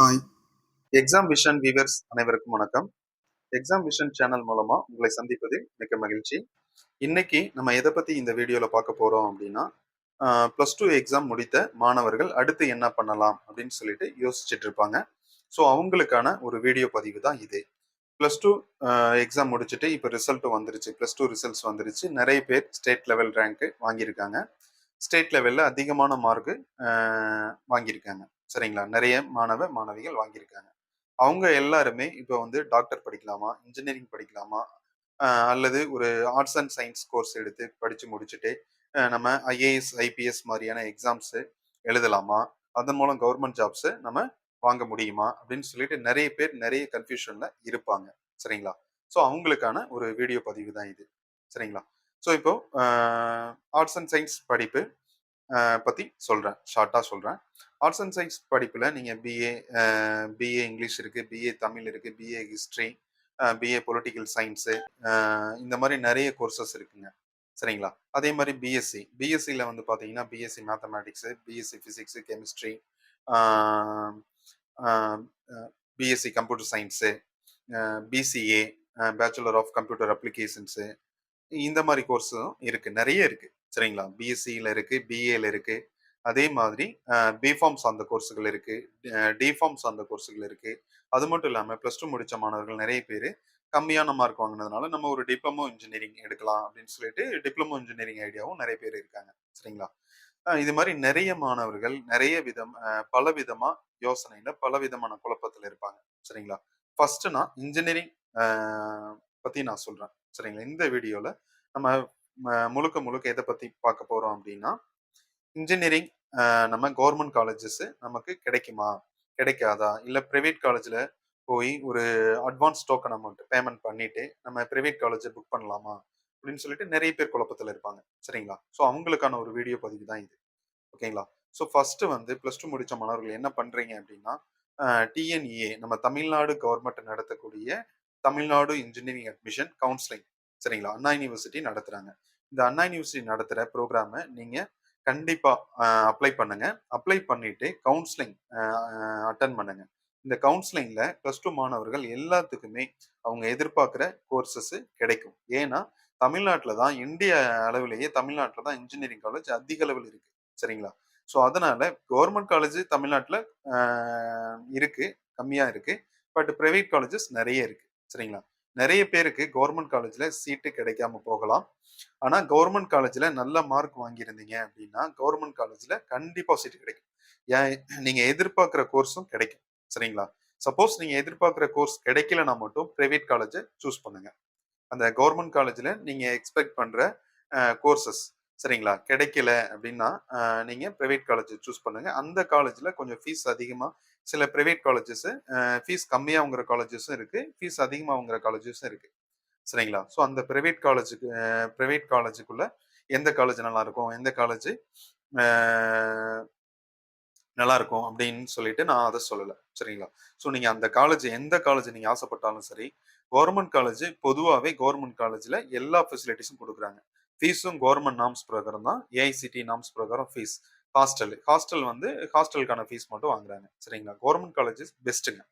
Hi exam vision viewers அனைவருக்கும் வணக்கம். Exam vision channel மூலமா உங்களை சந்திப்பதில் மிக்க மகிழ்ச்சி. இன்னைக்கு நம்ம எதை பத்தி இந்த வீடியோல பார்க்க போறோம் அப்படின்னா ப்ளஸ் டூ எக்ஸாம் முடித்த மாணவர்கள் அடுத்து என்ன பண்ணலாம் அப்படின்னு சொல்லிட்டு யோசிச்சுட்டு இருப்பாங்க. ஸோ அவங்களுக்கான ஒரு வீடியோ பதிவு தான் இது. ப்ளஸ் டூ எக்ஸாம் முடிச்சுட்டு இப்போ ரிசல்ட்டும் வந்துருச்சு. ப்ளஸ் டூ ரிசல்ட்ஸ் வந்துருச்சு. நிறைய பேர் ஸ்டேட் லெவல் ரேங்க்கு வாங்கியிருக்காங்க. ஸ்டேட் லெவலில் அதிகமான மார்க்கு வாங்கியிருக்காங்க. சரிங்களா? நிறைய மாணவ மாணவிகள் வாங்கியிருக்காங்க. அவங்க எல்லாருமே இப்போ வந்து டாக்டர் படிக்கலாமா? இன்ஜினியரிங் படிக்கலாமா? அல்லது ஒரு ஆர்ட்ஸ் அண்ட் சயின்ஸ் கோர்ஸ் எடுத்து படித்து முடிச்சுட்டு நம்ம ஐஏஎஸ் ஐபிஎஸ் மாதிரியான எக்ஸாம்ஸு எழுதலாமா? அதன் மூலம் கவர்மெண்ட் ஜாப்ஸு நம்ம வாங்க முடியுமா? அப்படின்னு சொல்லிட்டு நிறைய பேர் நிறைய கன்ஃபியூஷனில் இருப்பாங்க. சரிங்களா? ஸோ அவங்களுக்கான ஒரு வீடியோ பதிவு தான் இது. சரிங்களா? ஸோ இப்போ ஆர்ட்ஸ் அண்ட் சயின்ஸ் படிப்பு பற்றி சொல்கிறேன் ஷார்ட்டாக சொல்கிறேன் ஆர்ட்ஸ் அண்ட் சயின்ஸ் படிப்பில் நீங்கள் பிஏ பிஏ இங்கிலீஷ் இருக்குது பிஏ தமிழ் இருக்குது BA history BA political science இந்த மாதிரி நிறைய கோர்சஸ் இருக்குங்க. சரிங்களா? அதே மாதிரி பிஎஸ்சி பிஎஸ்சியில் வந்து பார்த்தீங்கன்னா BSc mathematics BSc physics chemistry BSc computer science BCA bachelor of computer applications இந்த மாதிரி கோர்ஸும் இருக்குது நிறைய இருக்குது சரிங்களா? பிஎஸ்சியில் இருக்குது பிஏல இருக்குது அதே மாதிரி பிஃபார்ம் சார்ந்த கோர்ஸுகள் இருக்குது டிஃபார்ம் சார்ந்த கோர்ஸுகள் இருக்குது அது மட்டும் இல்லாமல் ப்ளஸ் டூ முடித்த மாணவர்கள் நிறைய பேர் கம்மியான மார்க் வாங்கினதுனால நம்ம ஒரு டிப்ளமோ இன்ஜினியரிங் எடுக்கலாம் அப்படின்னு சொல்லிட்டு டிப்ளமோ இன்ஜினியரிங் ஐடியாவும் நிறைய பேர் இருக்காங்க. சரிங்களா? இது மாதிரி நிறைய மாணவர்கள் நிறைய விதம் பல விதமா யோசனையில பல விதமான குழப்பத்தில் இருப்பாங்க. சரிங்களா? ஃபர்ஸ்ட் நான் இன்ஜினியரிங் பத்தி நான் சொல்றேன். சரிங்களா? இந்த வீடியோவில் நம்ம முழுக்க முழுக்க எதை பற்றி பார்க்க போகிறோம் அப்படின்னா இன்ஜினியரிங் நம்ம கவர்மெண்ட் காலேஜஸ் நமக்கு கிடைக்குமா? கிடைக்காதா? இல்லை ப்ரைவேட் காலேஜில் போய் ஒரு அட்வான்ஸ் டோக்கன் அமௌண்ட் பேமெண்ட் பண்ணிட்டு நம்ம ப்ரைவேட் காலேஜை புக் பண்ணலாமா? அப்படின்னு சொல்லிட்டு நிறைய பேர் குழப்பத்தில் இருப்பாங்க. சரிங்களா? ஸோ அவங்களுக்கான ஒரு வீடியோ பதிவு தான் இது. ஓகேங்களா? ஸோ ஃபஸ்ட்டு வந்து ப்ளஸ் டூ முடித்த மாணவர்கள் என்ன பண்ணுறீங்க அப்படின்னா டிஎன்இஏ நம்ம தமிழ்நாடு கவர்மெண்ட் நடத்தக்கூடிய தமிழ்நாடு இன்ஜினியரிங் அட்மிஷன் கவுன்சிலிங் சரிங்களா? அண்ணா யூனிவர்சிட்டி நடத்துகிறாங்க இந்த அண்ணா யூனிவர்சிட்டி நடத்துகிற ப்ரோக்ராமை நீங்கள் கண்டிப்பாக அப்ளை பண்ணுங்க. அப்ளை பண்ணிட்டு கவுன்சிலிங் அட்டன் பண்ணுங்க. இந்த கவுன்சிலிங்கில் ப்ளஸ் டூ மாணவர்கள் எல்லாத்துக்குமே அவங்க எதிர்பார்க்குற கோர்சஸ் கிடைக்கும். ஏன்னா தமிழ்நாட்டில் தான் இந்திய அளவிலேயே தமிழ்நாட்டில் தான் இன்ஜினியரிங் காலேஜ் அதிக அளவில் இருக்கு. சரிங்களா? ஸோ அதனால கவர்மெண்ட் காலேஜ் தமிழ்நாட்டில் இருக்கு கம்மியாக இருக்கு. பட் ப்ரைவேட் காலேஜஸ் நிறைய இருக்கு. சரிங்களா? நிறைய பேருக்கு கவர்மெண்ட் காலேஜ்ல சீட்டு கிடைக்காம போகலாம். ஆனால் கவர்மெண்ட் காலேஜ்ல நல்ல மார்க் வாங்கியிருந்தீங்க அப்படின்னா கவர்மெண்ட் காலேஜில் கண்டிப்பாக சீட்டு கிடைக்கும். ஏன்? நீங்கள் எதிர்பார்க்குற கோர்ஸும் கிடைக்கும். சரிங்களா? சப்போஸ் நீங்கள் எதிர்பார்க்குற கோர்ஸ் கிடைக்கலனா மட்டும் ப்ரைவேட் காலேஜை சூஸ் பண்ணுங்க. அந்த கவர்மெண்ட் காலேஜில் நீங்கள் எக்ஸ்பெக்ட் பண்ணுற கோர்சஸ் சரிங்களா? கிடைக்கல அப்படின்னா நீங்கள் ப்ரைவேட் காலேஜை சூஸ் பண்ணுங்க. அந்த காலேஜில் கொஞ்சம் ஃபீஸ் அதிகமாக சில ப்ரைவேட் காலேஜஸ் ஃபீஸ் கம்மியாகங்கிற காலேஜஸும் இருக்கு. ஃபீஸ் அதிகமாகங்கிற காலேஜஸும் இருக்கு. சரிங்களா? ஸோ அந்த ப்ரைவேட் காலேஜுக்கு ப்ரைவேட் காலேஜுக்குள்ள எந்த காலேஜ் நல்லா இருக்கும் எந்த காலேஜ் நல்லா இருக்கும் அப்படின்னு சொல்லிட்டு நான் அதை சொல்லலை. சரிங்களா? ஸோ நீங்கள் அந்த காலேஜ் எந்த காலேஜ் நீங்கள் ஆசைப்பட்டாலும் சரி கவர்மெண்ட் காலேஜ் பொதுவாகவே கவர்மெண்ட் காலேஜில் எல்லா ஃபெசிலிட்டிஸும் கொடுக்குறாங்க. ஃபீஸும் கவர்மெண்ட் நாம்ஸ் பிரகாரம் தான். ஏஐசிடி நாம்ஸ் பிரகாரம் ஃபீஸ் ஹாஸ்டல். ஹாஸ்டல் வந்து ஹாஸ்டலுக்கான ஃபீஸ் மட்டும் வாங்குறாங்க. சரிங்களா? கவர்மெண்ட் காலேஜஸ் பெஸ்ட்டுங்க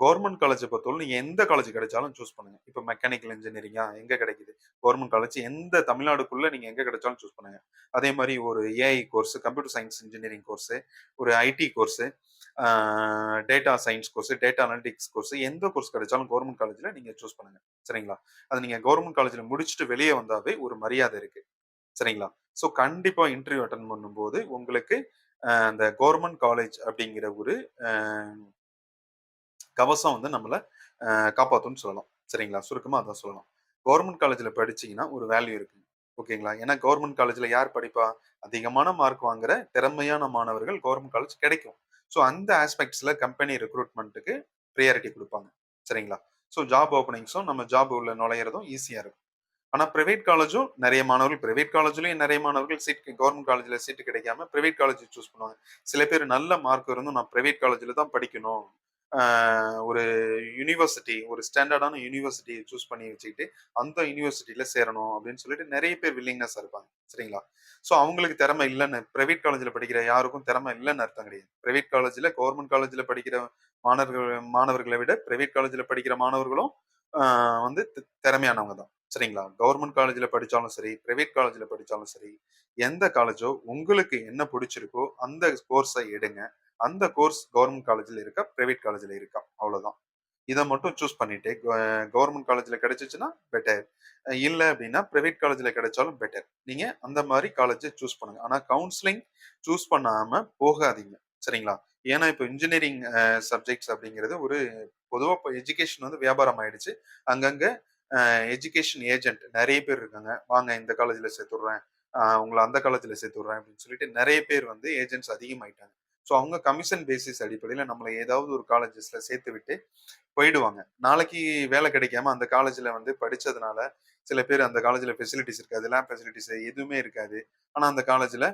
கவர்மெண்ட் காலேஜை பொறுத்தவரை நீங்கள் எந்த காலேஜ் கிடைச்சாலும் சூஸ் பண்ணுங்க. இப்போ மெக்கானிக்கல் இன்ஜினியரிங்கா எங்கே கிடைக்குது? கவர்மெண்ட் காலேஜ் எந்த தமிழ்நாடுக்குள்ளே நீங்கள் எங்கே கிடைச்சாலும் சூஸ் பண்ணுங்க. அதே மாதிரி ஒரு AI course computer science engineering course ஒரு IT course data science course data analytics course எந்த கோர்ஸ் கிடைச்சாலும் கவர்மெண்ட் காலேஜில் நீங்கள் சூஸ் பண்ணுங்க. சரிங்களா? அது நீங்கள் கவர்மெண்ட் காலேஜில் முடிச்சுட்டு வெளியே வந்தாவே ஒரு மரியாதை இருக்குது சரிங்களா? ஸோ கண்டிப்பாக இன்டர்வியூ அட்டன் பண்ணும்போது உங்களுக்கு அந்த கவர்மெண்ட் காலேஜ் அப்படிங்கிற ஒரு கவசம் வந்து நம்மளை காப்பாற்றும்னு சொல்லலாம். சரிங்களா? சுருக்கமாக அதான் சொல்லலாம். கவர்மெண்ட் காலேஜில் படிச்சீங்கன்னா ஒரு வேல்யூ இருக்கு. ஓகேங்களா? ஏன்னா கவர்மெண்ட் காலேஜில் யார் படிப்பா? அதிகமான மார்க் வாங்குற திறமையான மாணவர்கள் கவர்மெண்ட் காலேஜ் கிடைக்கும். ஸோ அந்த ஆஸ்பெக்ட்ஸில் கம்பெனி ரெக்ரூட்மெண்ட்டுக்கு ப்ரியாரிட்டி கொடுப்பாங்க. சரிங்களா? ஸோ ஜாப் ஓப்பனிங்ஸும் நம்ம ஜாப் உள்ள நுழையிறதும் ஈஸியாக இருக்கும். ஆனால் ப்ரைவேட் காலேஜும் நிறைய மாணவர்கள் ப்ரைவேட் காலேஜ்லேயும் நிறைய மாணவர்கள் சீட் கவர்மெண்ட் காலேஜில் சீட்டு கிடைக்காம ப்ரைவேட் காலேஜ் சூஸ் பண்ணுவாங்க. சில பேர் நல்ல மார்க் இருந்தும் நான் ப்ரைவேட் காலேஜில் தான் படிக்கணும். ஒரு யூனிவர்சிட்டி ஒரு ஸ்டாண்டர்டான யூனிவர்சிட்டியை சூஸ் பண்ணி வச்சுக்கிட்டு அந்த யூனிவர்சிட்டியில் சேரணும் அப்படின்னு சொல்லிட்டு நிறைய பேர் வில்லிங்னஸ் இருப்பாங்க. சரிங்களா? ஸோ அவங்களுக்கு திறமை இல்லைன்னு பிரைவேட் காலேஜில் படிக்கிற யாருக்கும் திறமை இல்லைன்னு அர்த்தம் கிடையாது. ப்ரைவேட் காலேஜில் கவர்மெண்ட் காலேஜில் படிக்கிற மாணவர்கள் மாணவர்களை விட ப்ரைவேட் காலேஜில் படிக்கிற மாணவர்களும் வந்து திறமையானவங்க தான். சரிங்களா? கவர்மெண்ட் காலேஜில் படித்தாலும் சரி ப்ரைவேட் காலேஜில் படித்தாலும் சரி எந்த காலேஜோ உங்களுக்கு என்ன பிடிச்சிருக்கோ அந்த கோர்ஸை எடுங்க. அந்த கோர்ஸ் கவர்மெண்ட் காலேஜில் இருக்கா ப்ரைவேட் காலேஜில் இருக்கா? அவ்வளோதான் இதை மட்டும் சூஸ் பண்ணிட்டு கவர்மெண்ட் காலேஜில் கிடைச்சிச்சுன்னா பெட்டர் இல்லை அப்படின்னா ப்ரைவேட் காலேஜில் கிடைச்சாலும் பெட்டர் நீங்கள் அந்த மாதிரி காலேஜை சூஸ் பண்ணுங்க. ஆனால் கவுன்சிலிங் சூஸ் பண்ணாமல் போகாதீங்க. சரிங்களா? ஏன்னா இப்போ இன்ஜினியரிங் சப்ஜெக்ட்ஸ் அப்படிங்கிறது ஒரு பொதுவாக இப்போ எஜுகேஷன் வந்து வியாபாரம் ஆயிடுச்சு. அங்கங்கே எஜுகேஷன் ஏஜென்ட் நிறைய பேர் இருக்காங்க. வாங்க இந்த காலேஜில் சேர்த்துடுறேன். உங்களை அந்த காலேஜில் சேர்த்துடுறேன் அப்படின்னு சொல்லிட்டு நிறைய பேர் வந்து ஏஜென்ட்ஸ் அதிகமாயிட்டாங்க. ஸோ அவங்க கமிஷன் பேசிஸ் அடிப்படையில் நம்மளை ஏதாவது ஒரு காலேஜஸில் சேர்த்து விட்டு போயிடுவாங்க. நாளைக்கு வேலை கிடைக்காம அந்த காலேஜில் வந்து படிச்சதுனால சில பேர் அந்த காலேஜில் ஃபெசிலிட்டிஸ் இருக்காது. லேப் ஃபெசிலிட்டிஸ் எதுவுமே இருக்காது. ஆனால் அந்த காலேஜில்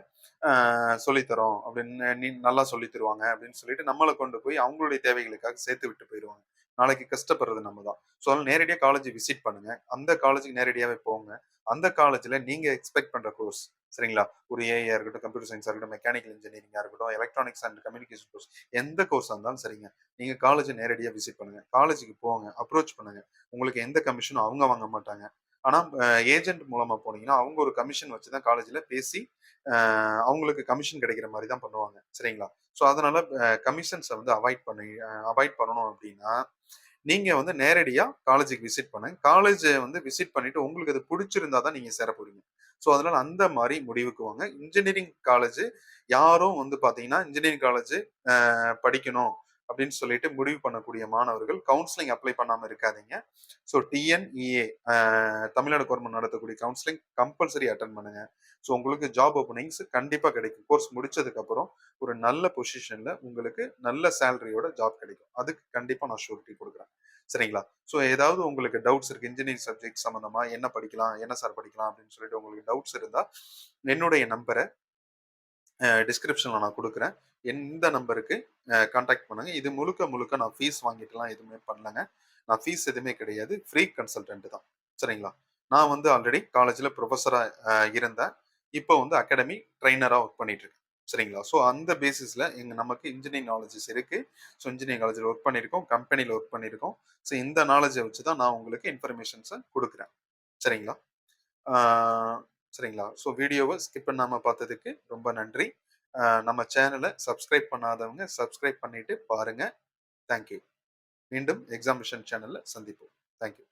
சொல்லித்தரோம் அப்படின்னு நீ நல்லா சொல்லித்தருவாங்க அப்படின்னு சொல்லிட்டு நம்மளை கொண்டு போய் அவங்களுடைய தேவைகளுக்காக சேர்த்து விட்டு போயிடுவாங்க. நாளைக்கு கஷ்டப்படுறது நம்ம தான் ஸோ அதனால நேரடியாக காலேஜ் விசிட் பண்ணுங்க. அந்த காலேஜுக்கு நேரடியாகவே போங்க. அந்த காலேஜில் நீங்கள் எக்ஸ்பெக்ட் பண்ணுற கோர்ஸ் சரிங்களா? ஒரு ஏஐயா இருக்கட்டும் கம்ப்யூட்டர் சயின்ஸாக இருக்கட்டும் மெக்கானிக்கல் இன்ஜினியரிங்காக இருக்கட்டும் எலக்ட்ரானிக்ஸ் அண்ட் கம்யூனிகேஷன் கோர்ஸ் எந்த கோர்ஸாக இருந்தாலும் சரிங்க. நீங்கள் காலேஜ் நேரடியாக விசிட் பண்ணுங்க. காலேஜுக்கு போங்க அப்ரோச் பண்ணுங்கள் உங்களுக்கு எந்த கமிஷனும் அவங்க வாங்க மாட்டாங்க. ஆனால் ஏஜென்ட் மூலமாக போனீங்கன்னா அவங்க ஒரு கமிஷன் வச்சு தான் காலேஜில் பேசி அவங்களுக்கு கமிஷன் கிடைக்கிற மாதிரி தான் பண்ணுவாங்க. சரிங்களா? ஸோ அதனால கமிஷன்ஸை வந்து அவாய்ட் பண்ணி அவாய்ட் பண்ணணும் அப்படின்னா நீங்கள் வந்து நேரடியாக காலேஜுக்கு விசிட் பண்ணுங்க. காலேஜை வந்து விசிட் பண்ணிட்டு உங்களுக்கு அது பிடிச்சிருந்தா தான் நீங்கள் சேர போறீங்க. ஸோ அதனால அந்த மாதிரி முடிவுக்கு வாங்க. இன்ஜினியரிங் காலேஜ் யாரும் வந்து பார்த்தீங்கன்னா இன்ஜினியரிங் காலேஜ் படிக்கணும். அப்படின்னு சொல்லிட்டு முடிவு பண்ணக்கூடிய மாணவர்கள் கவுன்சிலிங் அப்ளை பண்ணாமல் இருக்காதீங்க. ஸோ டிஎன்இஏ தமிழ்நாடு கவர்மெண்ட் நடத்தக்கூடிய கவுன்சிலிங் கம்பல்சரி அட்டன் பண்ணுங்க. ஸோ உங்களுக்கு ஜாப் ஓப்பனிங்ஸ் கண்டிப்பாக கிடைக்கும். கோர்ஸ் முடிச்சதுக்கப்புறம் ஒரு நல்ல பொசிஷனில் உங்களுக்கு நல்ல சேலரியோட ஜாப் கிடைக்கும். அதுக்கு கண்டிப்பாக நான் ஷூரிட்டி கொடுக்குறேன். சரிங்களா? ஸோ ஏதாவது உங்களுக்கு டவுட்ஸ் இருக்கு இன்ஜினியரிங் சப்ஜெக்ட் சம்மந்தமாக என்ன படிக்கலாம் என்ன சார் படிக்கலாம் அப்படின்னு சொல்லிட்டு உங்களுக்கு டவுட்ஸ் இருந்தால் என்னுடைய நம்பரை டிஸ்கிரிப்ஷனில் நான் கொடுக்குறேன். இந்த நம்பருக்கு காண்டாக்ட் பண்ணுங்க. இது முழுக்க முழுக்க நான் ஃபீஸ் வாங்கிட்டுலாம் எதுவுமே பண்ணலங்க. நான் ஃபீஸ் எதுவுமே கிடையாது. ஃப்ரீ கன்சல்டன்ட் தான். சரிங்களா? நான் வந்து ஆல்ரெடி காலேஜில் ப்ரொஃபஸராக இருந்தேன். இப்போ வந்து அகாடமி ட்ரைனராக ஒர்க் பண்ணிட்டு இருக்கேன் சரிங்களா? ஸோ அந்த பேசிஸில் எங்கள் நமக்கு இன்ஜினியரிங் நாலேஜஸ் இருக்குது ஸோ இன்ஜினியரிங் காலேஜில் ஒர்க் பண்ணியிருக்கோம். கம்பெனியில் ஒர்க் பண்ணியிருக்கோம். ஸோ இந்த நாலேஜை வச்சு தான் நான் உங்களுக்கு இன்ஃபர்மேஷன்ஸை கொடுக்குறேன். சரிங்களா? சரிங்களா? ஸோ வீடியோவை ஸ்கிப் பண்ணாமல் பார்த்ததுக்கு ரொம்ப நன்றி. நம்ம சேனலை சப்ஸ்கிரைப் பண்ணாதவங்க சப்ஸ்கிரைப் பண்ணிட்டு பாருங்க. தேங்க்யூ மீண்டும் எக்ஸாமிஷன் சேனலில் சந்திப்போம். தேங்க்யூ